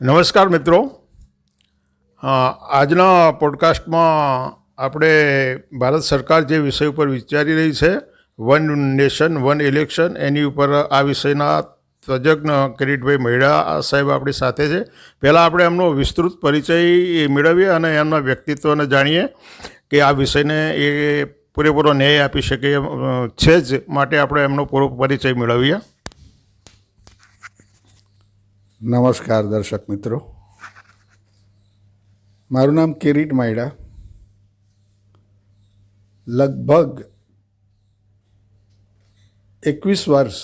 નમસ્કાર મિત્રો. આજના પોડકાસ્ટમાં આપણે ભારત સરકાર જે વિષય ઉપર વિચારી રહી છે, વન નેશન, વન ઇલેક્શન, એની ઉપર આ વિષયના તજજ્ઞ કિરીટભાઈ મહિડા સાહેબ આપણી સાથે છે. પહેલાં આપણે એમનો વિસ્તૃત પરિચય મેળવીએ અને એમના વ્યક્તિત્વને જાણીએ કે આ વિષયને એ પૂરેપૂરો ન્યાય આપી શકે છે જ, માટે આપણે એમનો પૂરો પરિચય મેળવીએ. નમસ્કાર દર્શક મિત્રો. મારું નામ કિરીટ માયડા. લગભગ એકવીસ વર્ષ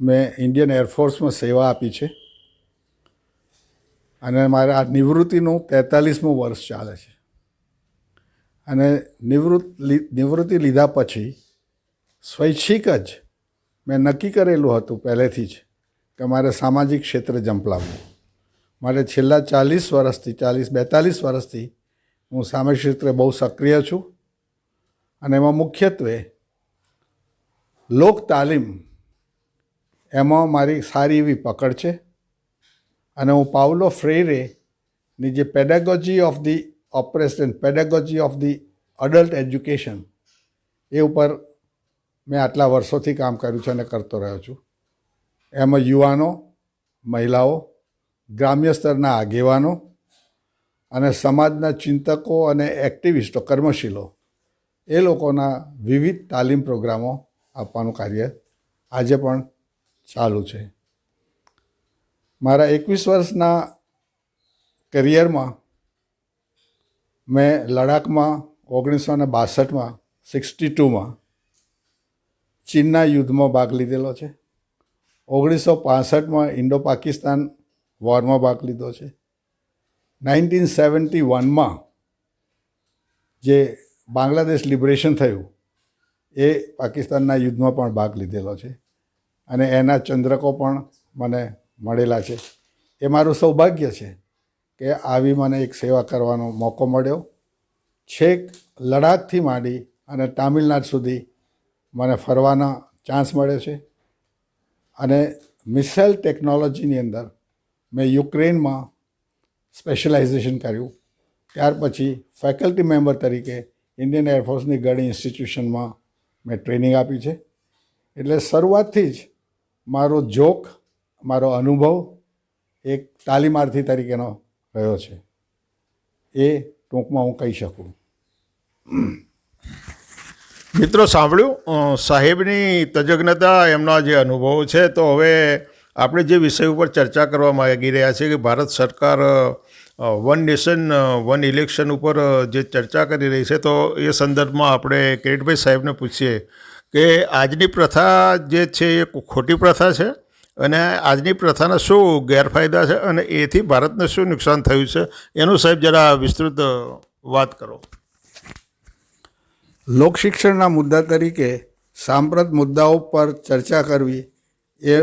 મેં ઇન્ડિયન એરફોર્સમાં સેવા આપી છે. અને મારા આ નિવૃત્તિનું તેતાલીસમું વર્ષ ચાલે છે. અને નિવૃત્ત નિવૃત્તિ લીધા પછી સ્વૈચ્છિક જ મેં નક્કી કરેલું હતું પહેલેથી જ કે મારે સામાજિક ક્ષેત્રે જંપલાવવું. મારે છેલ્લા ચાલીસ વર્ષથી, ચાલીસ, બેતાલીસ વર્ષથી હું સામાજિક ક્ષેત્રે બહુ સક્રિય છું અને એમાં મુખ્યત્વે લોક તાલીમ એમાં મારી સારી એવી પકડ છે અને હું પાઉલો ફ્રેરેની જે pedagogy of the oppression pedagogy of the adult education એ ઉપર મેં આટલા વર્ષોથી કામ કર્યું છે અને કરતો રહ્યો છું. એમાં યુવાનો, મહિલાઓ, ગ્રામ્ય સ્તરના આગેવાનો અને સમાજના ચિંતકો અને એક્ટિવિસ્ટો, કર્મશીલો, એ લોકોના વિવિધ તાલીમ પ્રોગ્રામો આપવાનું કાર્ય આજે પણ ચાલુ છે. મારા એકવીસ વર્ષના કરિયરમાં મેં લડાખમાં ઓગણીસો ને બાસઠમાં, સિક્સટી ટુમાં ચીનના યુદ્ધમાં ભાગ લીધેલો છે. ઓગણીસો પાસઠમાં ઇન્ડો પાકિસ્તાન વોરમાં ભાગ લીધો છે. નાઇન્ટીન સેવન્ટી વનમાં જે બાંગ્લાદેશ લિબરેશન થયું, એ પાકિસ્તાનના યુદ્ધમાં પણ ભાગ લીધેલો છે અને એના ચંદ્રકો પણ મને મળેલા છે. એ મારું સૌભાગ્ય છે કે આવી મને એક સેવા કરવાનો મોકો મળ્યો. છેક લડાખથી માંડી અને તામિલનાડ સુધી મને ફરવાના ચાન્સ મળ્યો છે. અને મિસાઇલ ટેકનોલોજીની અંદર મેં યુક્રેનમાં સ્પેશિયલાઇઝેશન કર્યું. ત્યાર પછી ફેકલ્ટી મેમ્બર તરીકે ઇન્ડિયન એરફોર્સની ઘણી ઇન્સ્ટિટ્યુશનમાં મેં ટ્રેનિંગ આપી છે. એટલે શરૂઆતથી જ મારો જોક, મારો અનુભવ એક તાલીમાર્થી તરીકેનો રહ્યો છે. એ ટૂંકમાં હું કહી શકું. મિત્રો, સાંભળ્યું? સાહેબની તજજ્ઞતા, એમના જે અનુભવો છે, તો હવે આપણે જે વિષય ઉપર ચર્ચા કરવા માગી રહ્યા છીએ કે ભારત સરકાર વન નેશન વન ઇલેક્શન ઉપર જે ચર્ચા કરી રહી છે, તો એ સંદર્ભમાં આપણે કિરીટભાઈ સાહેબને પૂછીએ કે આજની પ્રથા જે છે, એ ખોટી પ્રથા છે? અને આજની પ્રથાના શું ગેરફાયદા છે? અને એથી ભારતને શું નુકસાન થયું છે? એનું સાહેબ જરા વિસ્તૃત વાત કરો. લોકશિક્ષણના મુદ્દા તરીકે સાંપ્રત મુદ્દાઓ પર ચર્ચા કરવી એ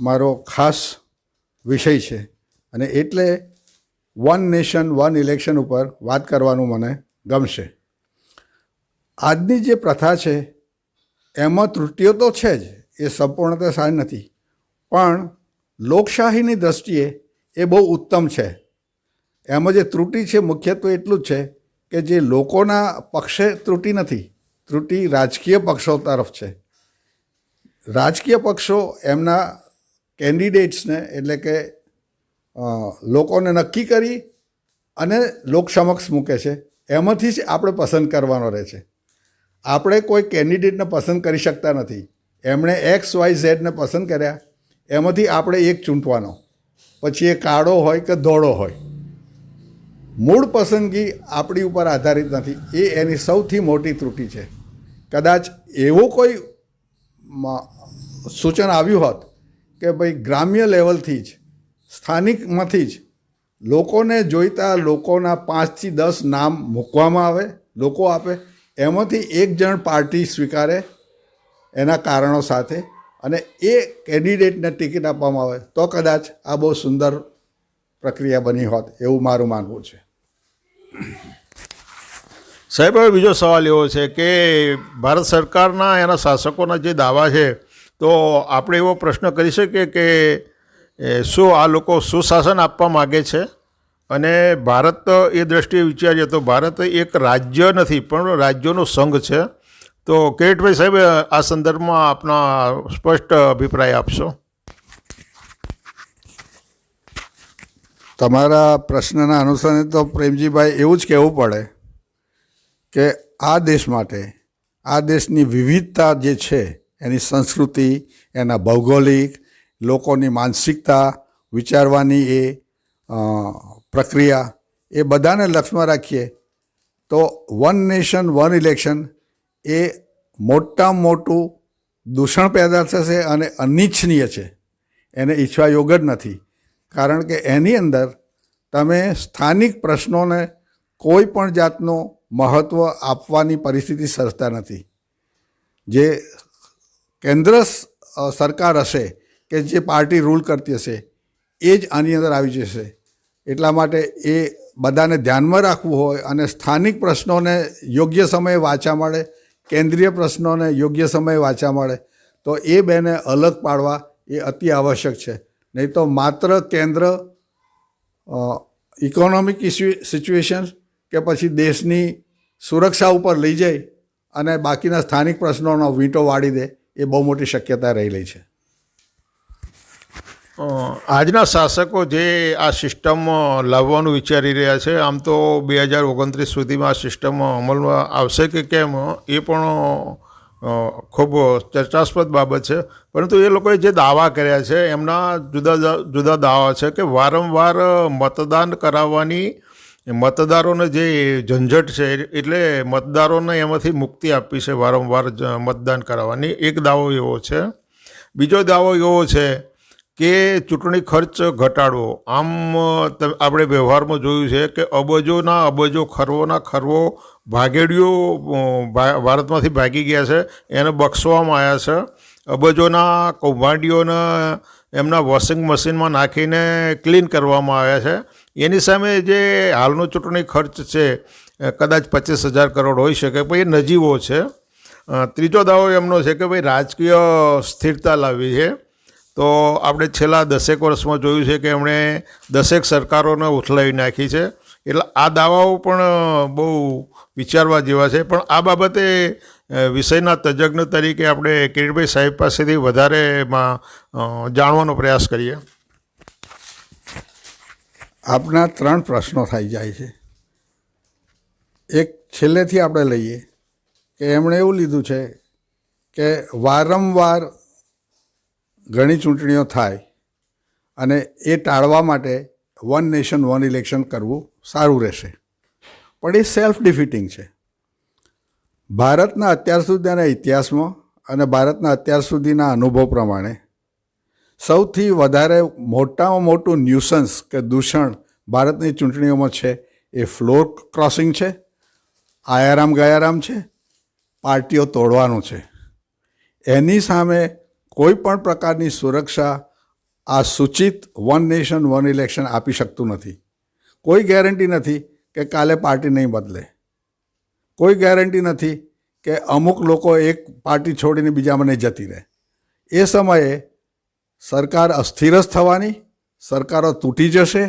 મારો ખાસ વિષય છે. અને એટલે વન નેશન, વન ઇલેક્શન ઉપર વાત કરવાનું મને ગમશે. આજની જે પ્રથા છે, એમાં ત્રુટિઓ તો છે જ, એ સંપૂર્ણતા સારી નથી. પણ લોકશાહીની દ્રષ્ટિએ એ બહુ ઉત્તમ છે. એમાં જે ત્રુટિ છે, મુખ્યત્વે એટલું જ છે કે જે લોકોના પક્ષે ત્રુટિ નથી, ત્રુટિ રાજકીય પક્ષો તરફ છે. રાજકીય પક્ષો એમના કેન્ડિડેટ્સને એટલે કે લોકોને નક્કી કરી અને લોક સમક્ષ મૂકે છે. એમાંથી જ આપણે પસંદ કરવાનો રહે છે. આપણે કોઈ કેન્ડિડેટને પસંદ કરી શકતા નથી. એમણે એક્સ, વાય, ઝેડને પસંદ કર્યા. એમાંથી આપણે એક ચૂંટવાનો. પછી એ કાળો હોય કે ધોળો હોય. મૂળ પસંદગી આપણી ઉપર આધારિત નથી. એ એની સૌથી મોટી ત્રુટિ છે. કદાચ એવું કોઈ સૂચન આવ્યું હોત કે ભાઈ ગ્રામ્ય લેવલથી જ, સ્થાનિકમાંથી જ લોકોને જોઈતા લોકોના પાંચથી દસ નામ મૂકવામાં આવે, લોકો આપે, એમાંથી એક જણ પાર્ટી સ્વીકારે એના કારણો સાથે અને એ કેન્ડિડેટને ટિકિટ આપવામાં આવે, તો કદાચ આ બહુ સુંદર પ્રક્રિયા બની હોત એવું મારું માનવું છે. સાહેબ, હવે બીજો સવાલ એવો છે કે ભારત સરકારના એના શાસકોના જે દાવા છે, તો આપણે એવો પ્રશ્ન કરી શકીએ કે શું આ લોકો સુશાસન આપવા માગે છે? અને ભારત એ દ્રષ્ટિએ વિચારીએ તો ભારત એક રાજ્ય નથી, પણ રાજ્યોનો સંઘ છે. તો કિરીટભાઈ સાહેબ, આ સંદર્ભમાં આપના સ્પષ્ટ અભિપ્રાય આપશો? તમારા પ્રશ્નના અનુસરણે તો પ્રેમજીભાઈ એવું જ કહેવું પડે કે આ દેશ માટે, આ દેશની વિવિધતા જે છે, એની સંસ્કૃતિ, એના ભૌગોલિક, લોકોની માનસિકતા વિચારવાની એ પ્રક્રિયા એ બધાને લક્ષમાં રાખીએ, તો વન નેશન, વન ઇલેક્શન એ મોટામાં મોટું દૂષણ પેદા થશે અને અનિચ્છનીય છે. એને ઈચ્છવા યોગ જ નથી. કારણ કે એની અંદર તમે સ્થાનિક પ્રશ્નોને કોઈ પણ જાતનું મહત્ત્વ આપવાની પરિસ્થિતિ સર્જતા નથી. જે કેન્દ્ર સરકાર હશે કે જે પાર્ટી રૂલ કરતી હશે, એ જ આની અંદર આવી જશે. એટલા માટે એ બધાને ધ્યાનમાં રાખવું હોય અને સ્થાનિક પ્રશ્નોને યોગ્ય સમયે વાંચા મળે, કેન્દ્રીય પ્રશ્નોને યોગ્ય સમયે વાંચા મળે, તો એ બેને અલગ પાડવા એ અતિ આવશ્યક છે. નહીં તો માત્ર કેન્દ્ર ઇકોનોમિક સિચ્યુએશન કે પછી દેશની સુરક્ષા ઉપર લઈ જાય અને બાકીના સ્થાનિક પ્રશ્નોનો વીંટો વાળી દે, એ બહુ મોટી શક્યતા રહેલી છે. આજના શાસકો જે આ સિસ્ટમ લાવવાનું વિચારી રહ્યા છે, આમ તો બે હજાર ઓગણત્રીસ સુધીમાં આ સિસ્ટમ અમલમાં આવશે કે કેમ, એ પણ ખૂબ ચર્ચાસ્પદ બાબત છે. પરંતુ એ લોકોએ જે દાવા કર્યા છે, એમના જુદા જુદા- દાવા છે કે વારંવાર મતદાન કરાવવાની, મતદારોને જે ઝંઝટ છે એટલે મતદારોને એમાંથી મુક્તિ આપવી છે વારંવાર મતદાન કરાવવાની. એક દાવો એવો છે. બીજો દાવો એવો છે કે ચૂંટણી ખર્ચ ઘટાડવો? આમ આપણે વ્યવહારમાં જોયું છે કે અબજોના અબજો ખરવોના ખરવો ભાગેડીઓ ભારતમાંથી ભાગી ગયા છે, એને બક્ષવામાં આવ્યા છે. અબજોના કૌભાંડીઓને એમના વોશિંગ મશીનમાં નાખીને ક્લીન કરવામાં આવ્યા છે. એની સામે જે હાલનો ચૂંટણી ખર્ચ છે કદાચ પચીસ હજાર કરોડ હોઈ શકે, પણ એ નજીવો છે. ત્રીજો દાવો એમનો છે કે ભાઈ રાજકીય સ્થિરતા લાવવી છે. તો આપણે છેલ્લા દસેક વર્ષમાં જોયું છે કે એમણે દસેક સરકારોને ઉથલાવી નાખી છે. એટલે આ દાવાઓ પણ બહુ વિચારવા જેવા છે. પણ આ બાબતે વિષયના તજજ્ઞ તરીકે આપણે કિરીટભાઈ સાહેબ પાસેથી વધારે એમાં જાણવાનો પ્રયાસ કરીએ. આપના ત્રણ પ્રશ્નો થઈ જાય છે. એક છેલ્લેથી આપણે લઈએ કે એમણે એવું લીધું છે કે વારંવાર ઘણી ચૂંટણીઓ થાય અને એ ટાળવા માટે વન નેશન, વન ઇલેક્શન કરવું સારું રહેશે. પણ એ સેલ્ફ ડિફિટિંગ છે. ભારતના અત્યાર સુધીના ઇતિહાસમાં અને ભારતના અત્યાર સુધીના અનુભવ પ્રમાણે સૌથી વધારે મોટામાં મોટું ન્યુસન્સ કે દૂષણ ભારતની ચૂંટણીઓમાં છે એ ફ્લોર ક્રોસિંગ છે આયારામ ગયારામ છે, પાર્ટીઓ તોડવાનું છે. એની સામે કોઈ પણ પ્રકારની સુરક્ષા આ સૂચિત વન નેશન, વન ઇલેક્શન આપી શકતું નથી. કોઈ ગેરંટી નથી કે કાલે પાર્ટી નહીં બદલે. કોઈ ગેરંટી નથી કે અમુક લોકો એક પાર્ટી છોડીને બીજામાં નહીં જતી રહે. એ સમયે સરકાર અસ્થિર જ થવાની, સરકારો તૂટી જશે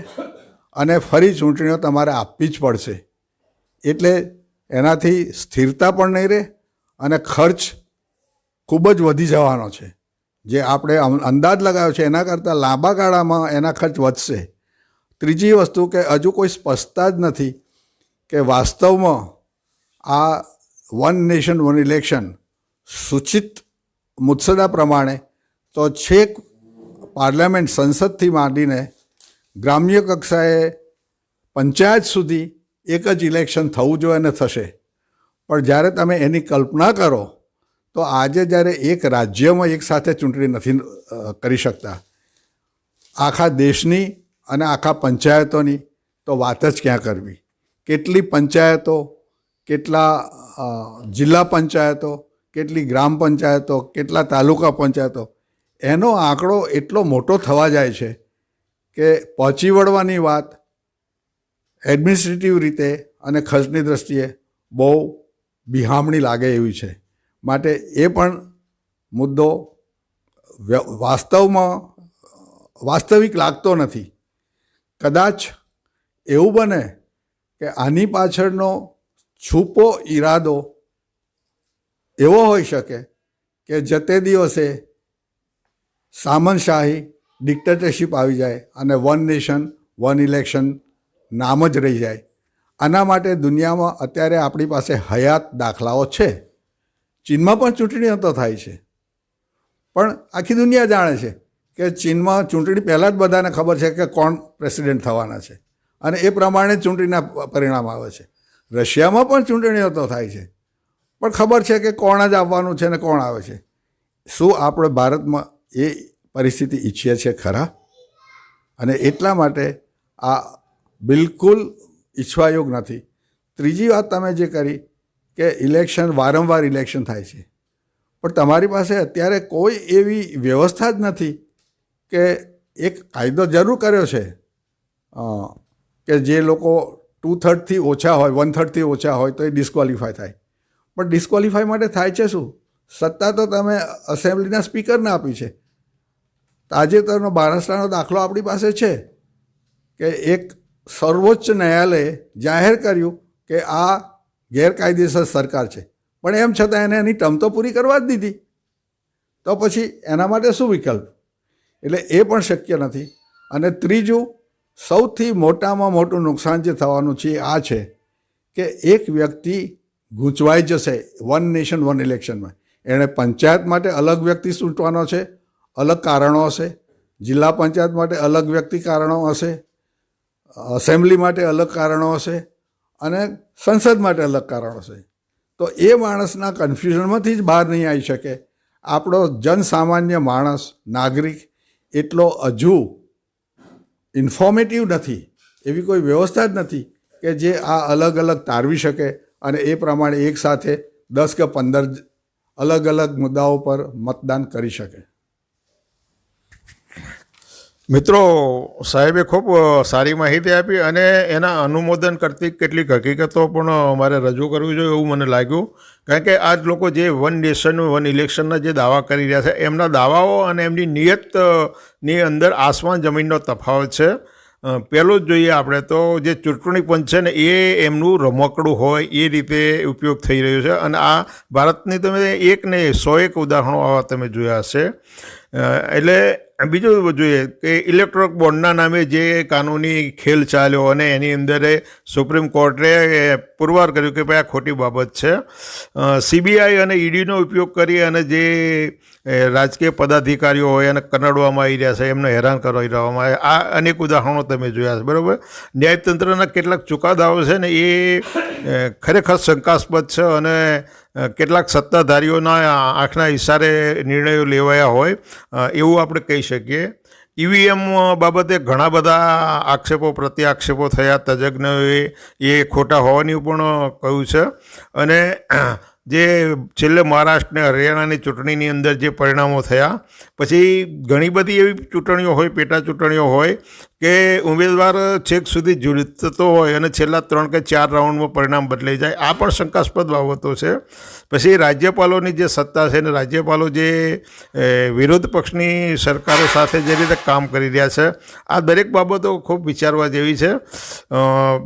અને ફરી ચૂંટણીઓ તમારે આપવી જ પડશે. એટલે એનાથી સ્થિરતા પણ નહીં રહે અને ખર્ચ ખૂબ જ વધી જવાનો છે. જે આપણે અંદાજ લગાવ્યો છે, એના કરતાં લાંબા ગાળામાં એના ખર્ચ વધશે. ત્રીજી વસ્તુ કે હજુ કોઈ સ્પષ્ટતા જ નથી કે વાસ્તવમાં આ વન નેશન વન ઇલેક્શન સૂચિત મુત્સદા પ્રમાણે તો છેક પાર્લામેન્ટ સંસદથી માંડીને ગ્રામ્ય કક્ષાએ પંચાયત સુધી એક જ ઇલેક્શન થવું જોઈએ અને થશે. પણ જ્યારે તમે એની કલ્પના કરો તો આજે જ્યારે એક રાજ્યમાં એક સાથે ચૂંટણી નથી કરી શકતા, આખા દેશની અને આખા પંચાયતોની, તો વાત જ ક્યાં કરવી? કેટલી પંચાયતો, કેટલા જિલ્લા પંચાયતો, કેટલી ગ્રામ પંચાયતો, કેટલા તાલુકા પંચાયતો, એનો આંકડો એટલો મોટો થવા જાય છે કે પહોંચી વળવાની વાત એડમિનિસ્ટ્રેટિવ રીતે અને ખર્ચની દ્રષ્ટિએ બહુ બિહામણી લાગે એવી છે. માટે એ પણ મુદ્દો વાસ્તવમાં, વાસ્તવિક લાગતો નથી. કદાચ એવું બને કે આની પાછળનો છૂપો ઈરાદો એવો હોઈ શકે કે જતે દિવસે સામનશાહી, ડિક્ટેટરશીપ આવી જાય અને વન નેશન, વન ઇલેક્શન નામ જ રહી જાય. આના માટે દુનિયામાં અત્યારે આપણી પાસે હયાત દાખલાઓ છે. ચીનમાં પણ ચૂંટણીઓ તો થાય છે. પણ આખી દુનિયા જાણે છે કે ચીનમાં ચૂંટણી પહેલાં જ બધાને ખબર છે કે કોણ પ્રેસિડેન્ટ થવાના છે. અને એ પ્રમાણે ચૂંટણીના પરિણામ આવે છે. રશિયામાં પણ ચૂંટણીઓ તો થાય છે. પણ ખબર છે કે કોણ જ આવવાનું છે ને કોણ આવે છે. શું આપણે ભારતમાં એ પરિસ્થિતિ ઈચ્છીએ છીએ ખરા? અને એટલા માટે આ બિલકુલ ઈચ્છવાયોગ નથી. ત્રીજી વાત તમે જે કરી કે ઇલેક્શન વારંવાર ઇલેક્શન થાય છે. પણ તમારી પાસે અત્યારે કોઈ એવી વ્યવસ્થા જ નથી કે એક કાયદો જરૂર કર્યો છે કે જે લોકો ટુ થર્ડથી ઓછા હોય વન થર્ડથી ઓછા હોય તો એ ડિસ્કવોલિફાય થાય. પણ ડિસ્કવોલિફાય માટે થાય છે શું? સત્તા તો તમે અસેમ્બલીના સ્પીકરને આપી છે. તાજેતરનો મહારાષ્ટ્રનો દાખલો આપણી પાસે છે કે એક સર્વોચ્ચ ન્યાયાલયે જાહેર કર્યું કે આ ગેરકાયદેસર સરકાર છે. પણ એમ છતાં એને એની ટર્મ તો પૂરી કરવા જ દીધી. તો પછી એના માટે શું વિકલ્પ? એટલે એ પણ શક્ય નથી. અને ત્રીજું, સૌથી મોટામાં મોટું નુકસાન જે થવાનું છે આ છે કે એક વ્યક્તિ ગૂંચવાઈ જશે વન નેશન, વન ઇલેક્શનમાં. એણે પંચાયત માટે અલગ વ્યક્તિ ચૂંટવાનો છે, અલગ કારણો હશે. જિલ્લા પંચાયત માટે અલગ વ્યક્તિ કારણો હશે. અસેમ્બલી માટે અલગ કારણો હશે. અને સંસદ માટે અલગ કારણો છે. તો એ માણસના કન્ફ્યુઝનમાંથી જ બહાર નહીં આવી શકે. આપણો જનસામાન્ય માણસ, નાગરિક એટલો હજુ ઇન્ફોર્મેટિવ નથી. એવી કોઈ વ્યવસ્થા જ નથી કે જે આ અલગ અલગ તારવી શકે અને એ પ્રમાણે એકસાથે દસ કે પંદર અલગ અલગ મુદ્દાઓ પર મતદાન કરી શકે. મિત્રો, સાહેબે ખૂબ સારી માહિતી આપી અને એના અનુમોદન કરતી કેટલીક હકીકતો પણ મારે રજૂ કરવી જોઈએ એવું મને લાગ્યું. કારણ કે આ લોકો જે વન નેશન વન ઇલેક્શનના જે દાવા કરી રહ્યા છે, એમના દાવાઓ અને એમની નિયતની અંદર આસમાન જમીનનો તફાવત છે. પહેલું જ જોઈએ આપણે તો જે ચૂંટણી પંચ છે ને, એ એમનું રમકડું હોય, એ રીતે ઉપયોગ થઈ રહ્યો છે. અને આ ભારતની તમે એક ને સો એક ઉદાહરણો આવા તમે જોયા હશે. એટલે બીજું જોઈએ કે ઇલેક્ટ્રોનિક બોન્ડના નામે જે કાનૂની ખેલ ચાલ્યો અને એની અંદર સુપ્રીમ કોર્ટે પુરવાર કર્યું કે ભાઈ આ ખોટી બાબત છે. સીબીઆઈ અને ઈડીનો ઉપયોગ કરી અને જે રાજકીય પદાધિકારીઓ હોય એને કનડવામાં આવી રહ્યા છે એમને હેરાન કરી રહેવામાં આવે આ અનેક ઉદાહરણો તમે જોયા છે બરાબર? ન્યાયતંત્રના કેટલાક ચુકાદાઓ છે ને એ એ, ખરેખર શંકાસ્પદ છે અને કેટલાક સત્તાધારીઓના આંખના ઇશારે નિર્ણયો લેવાયા હોય એવું આપણે કહી શકીએ. ઈવીએમ બાબતે ઘણા બધા આક્ષેપો પ્રત્યે આક્ષેપો થયા. તજજ્ઞોએ એ ખોટા હોવાની પણ કહ્યું છે. અને જે છેલ્લે મહારાષ્ટ્ર અને હરિયાણાની ચૂંટણીની અંદર જે પરિણામો થયા, પછી ઘણી બધી એવી ચૂંટણીઓ હોય, પેટા ચૂંટણીઓ હોય, કે ઉમેદવાર છેક સુધી જીતતો હોય અને છેલ્લા ત્રણ કે ચાર રાઉન્ડમાં પરિણામ બદલાઈ જાય, આ પણ શંકાસ્પદ બાબતો છે. પછી રાજ્યપાલોની જે સત્તા છે ને રાજ્યપાલો જે વિરોધ પક્ષની સરકારો સાથે જે રીતે કામ કરી રહ્યા છે, આ દરેક બાબતો ખૂબ વિચારવા જેવી છે.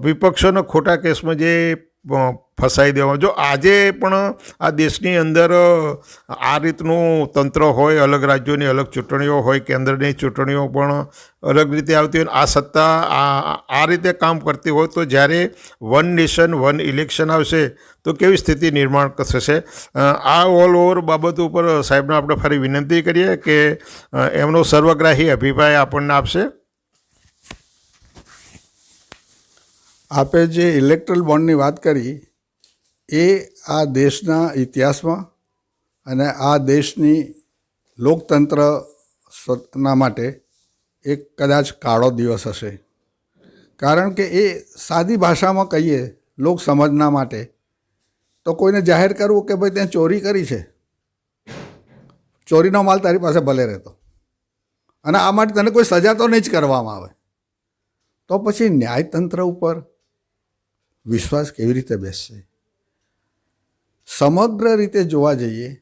વિપક્ષોના ખોટા કેસમાં જે ફસાઈ દેવા. જો આજે પણ આ દેશની અંદર આ રીતનું તંત્ર હોય, અલગ રાજ્યોની અલગ ચૂંટણીઓ હોય, કેન્દ્રની ચૂંટણીઓ પણ અલગ રીતે આવતી હોય, આ સત્તા, આ આ રીતે કામ કરતી હોય, તો જ્યારે વન નેશન, વન ઇલેક્શન આવશે, તો કેવી સ્થિતિ નિર્માણ થશે? આ ઓલ ઓવર બાબત ઉપર સાહેબને આપણે ફરી વિનંતી કરીએ કે એમનો સર્વગ્રાહી અભિપ્રાય આપણને આપશે. આપે જે ઇલેક્ટ્રલ બોન્ડની વાત કરી એ આ દેશના ઇતિહાસમાં અને આ દેશની લોકતંત્ર ના માટે એક કદાચ કાળો દિવસ હશે. કારણ કે એ સાદી ભાષામાં કહીએ લોક સમજના માટે, તો કોઈને જાહેર કરવું કે ભાઈ ત્યાં ચોરી કરી છે? ચોરીનો માલ તારી પાસે ભલે રહેતો. અને આ માટે તને કોઈ સજા તો નહીં જ કરવામાં આવે. તો પછી ન્યાયતંત્ર ઉપર વિશ્વાસ કેવી રીતે બેસશે? સમગ્ર રીતે જોવા જઈએ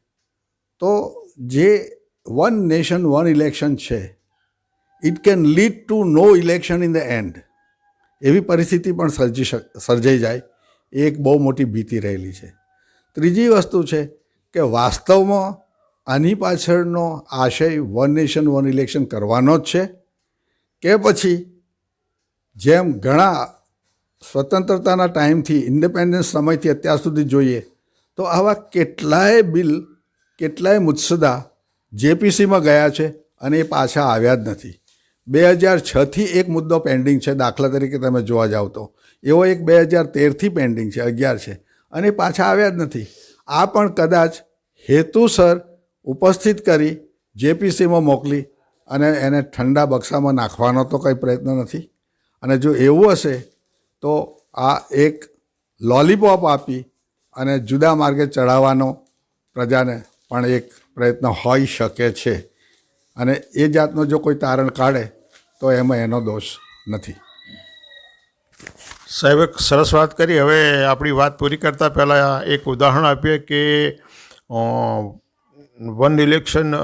તો જે વન નેશન વન ઇલેક્શન છે it can lead to no election in the end એવી પરિસ્થિતિ પણ સર્જી સર્જાઈ જાય. એ એક બહુ મોટી ભીતિ રહેલી છે. ત્રીજી વસ્તુ છે કે વાસ્તવમાં આની પાછળનો આશય વન નેશન વન ઇલેક્શન કરવાનો જ છે. કે પછી જેમ ઘણા સ્વતંત્રતાના ટાઈમથી ઇન્ડિપેન્ડન્સ સમયથી અત્યાર સુધી જોઈએ તો આવા કેટલાય બિલ, કેટલાય મુત્સદા જેપીસીમાં ગયા છે અને એ પાછા આવ્યા જ નથી. બે હજાર છથી એક મુદ્દો પેન્ડિંગ છે, દાખલા તરીકે તમે જોવા જાઓ તો. એવો એક બે હજાર તેરથી પેન્ડિંગ છે, અગિયાર છે. અને પાછા આવ્યા જ નથી. આ પણ કદાચ હેતુસર ઉપસ્થિત કરી જેપીસીમાં મોકલી અને એને ઠંડા બક્સામાં નાખવાનો તો કંઈ પ્રયત્ન નથી. અને જો એવું હશે તો આ એક લોલીપોપ આપી અને જુદા માર્ગે ચડાવવાનો પ્રજાને પણ એક પ્રયત્ન હોઈ શકે છે. અને એ જાતનો જો કોઈ તારણ કાઢે, તો એમાં એનો દોષ નથી. સાહેબ સરસ વાત કરી. હવે આપણી વાત પૂરી કરતાં પહેલાં એક ઉદાહરણ આપીએ કે વન ઇલેક્શન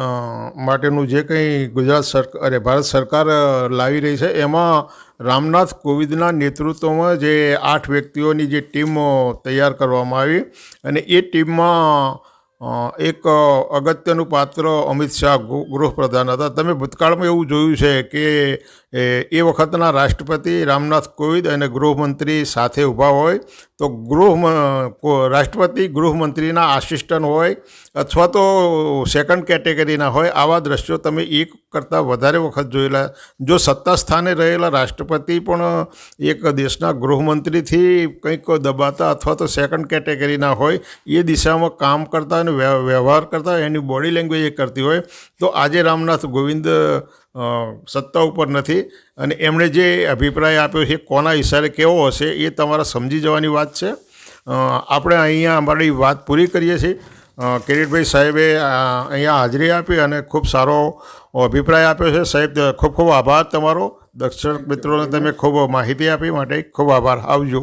માટેનું જે કંઈ ગુજરાત સરકાર અરે, ભારત સરકાર લાવી રહી છે, એમાં રામનાથ કોવિંદના નેતૃત્વમાં જે આઠ વ્યક્તિઓની જે ટીમ તૈયાર કરવામાં આવી અને એ ટીમમાં એક અગત્યનું પાત્ર અમિત શાહ ગૃહપ્રધાન હતા. તમે ભૂતકાળમાં એવું જોયું છે કે એ વખતના રાષ્ટ્રપતિ રામનાથ કોવિંદ અને ગૃહમંત્રી સાથે ઊભા હોય તો ગૃહ રાષ્ટ્રપતિ ગૃહમંત્રીના આસિસ્ટન્ટ હોય અથવા તો સેકન્ડ કેટેગરીના હોય, આવા દ્રશ્યો તમે એક કરતાં વધારે વખત જોયેલા. જો સત્તા સ્થાને રહેલા રાષ્ટ્રપતિ પણ એક દેશના ગૃહમંત્રીથી કંઈક દબાતા અથવા તો સેકન્ડ કેટેગરીના હોય, એ દિશામાં કામ કરતા અને વ્યવહાર કરતા એની બોડી લેંગ્વેજ એ કરતી હોય, તો આજે રામનાથ ગોવિંદ સત્તા ઉપર નથી. અને એમણે જે અભિપ્રાય આપ્યો છે, કોના ઈશારે કેવો હશે, એ તમારે સમજી જવાની વાત છે. આપણે અહીંયા અમારી વાત પૂરી કરીએ છીએ. કિરીટભાઈ સાહેબે અહીંયા હાજરી આપી અને ખૂબ સારો અભિપ્રાય આપ્યો છે. સાહેબ, ખૂબ ખૂબ આભાર તમારો. દર્શક મિત્રોને તમે ખૂબ માહિતી આપી માટે ખૂબ આભાર. આવજો.